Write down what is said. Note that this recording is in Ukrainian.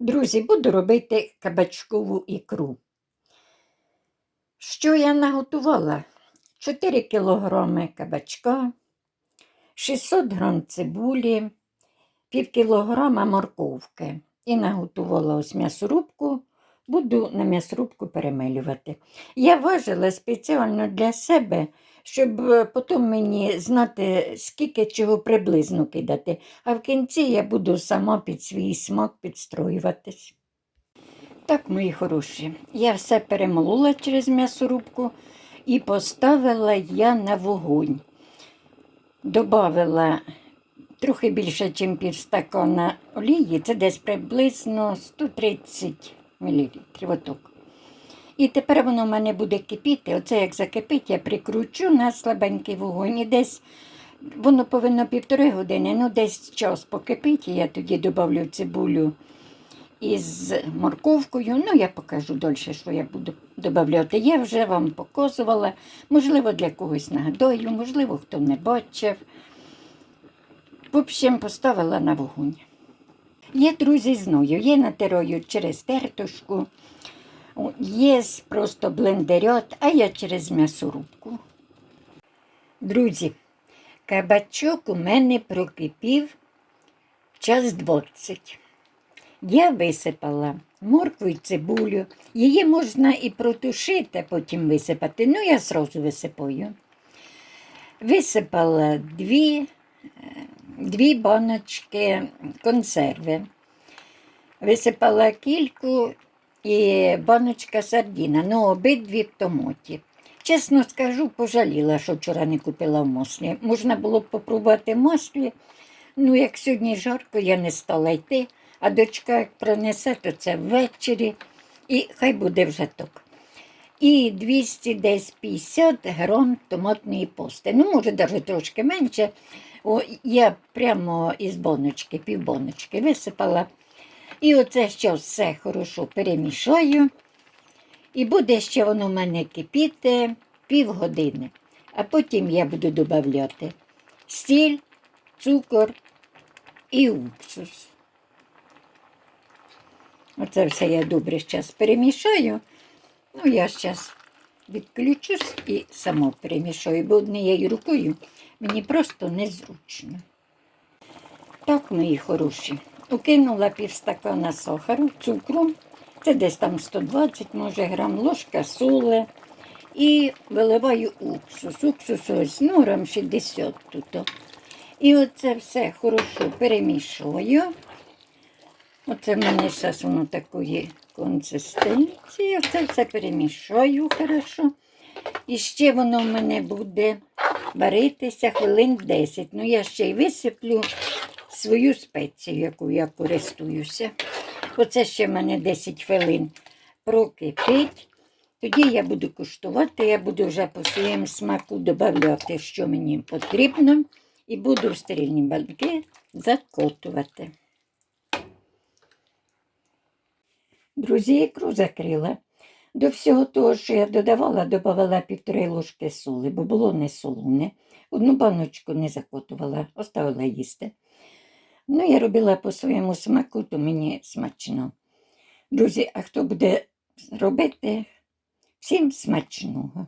Друзі, буду робити кабачкову ікру. Що я наготувала? 4 кг кабачка, 600 г цибулі, пів кілограма морковки. І наготувала ось м'ясорубку, буду на м'ясорубку перемелювати. Я важила спеціально для себе, щоб е, потім мені знати, скільки чого приблизно кидати. А в кінці я буду сама під свій смак підстроюватись. Так, мої хороші, я все перемолола через м'ясорубку і поставила я на вогонь. Добавила трохи більше, ніж півстакана олії, це десь приблизно 130 мл. Оток. І тепер воно в мене буде кипіти. Оце як закипить, я прикручу на слабенький вогонь. І десь воно повинно півтори години, ну десь час покипить, і я тоді додавлю цибулю із морковкою. Ну, я покажу дольше, що я буду додавати. Я вже вам показувала. Можливо, для когось нагадаю, можливо, хто не бачив. В общем, поставила на вогонь. Є, друзі, знаю, є натираю через тертушку, є просто блендерят, а я через м'ясорубку. Друзі, кабачок у мене прокипів час 20. Я висипала моркву і цибулю. Її можна і протушити, потім висипати. Ну, я зразу висипаю. Висипала дві, е, дві баночки консерви. Висипала кільку і баночка сардіна, ну обидві в томаті. Чесно скажу, пожаліла, що вчора не купила в маслі. Можна було б попробувати маслі. Ну, як сьогодні жарко, я не стала йти, а дочка як принесе, то це ввечері, і хай буде вже так. І 250 грам томатної пасти. Ну, може, навіть трошки менше. О, я прямо із боночки, півбоночки висипала. І оце ще все хорошо перемішаю. І буде ще воно в мене кипіти півгодини. А потім я буду додавати сіль, цукор і уксус. Оце все я добре зараз перемішаю. Ну, я зараз відключусь і сама перемішаю, бо однією рукою мені просто незручно. Так, мої хороші. Укинула півстакана сахару, цукру. Це десь там 120, може, грам, ложка соли. І виливаю уксус. Уксус ось, ну, грам 60 тут. І оце все хорошо перемішую. Оце в мене зараз воно такої консистенції. Оце все перемішаю хорошо. І ще воно в мене буде варитися хвилин 10. Ну, я ще й висиплю свою спецію, яку я користуюся. Оце ще в мене 10 хвилин прокипить. Тоді я буду куштувати, я буду вже по своєму смаку додавати, що мені потрібно, і буду в стерильні банки закотувати. Друзі, ікру закрила. До всього того, що я додавала, додавала півтори ложки соли, бо було не солоне. Одну баночку не закотувала, оставила їсти. Ну, я робила по своєму смаку, то мені смачно. Друзі, а хто буде робити, всім смачного.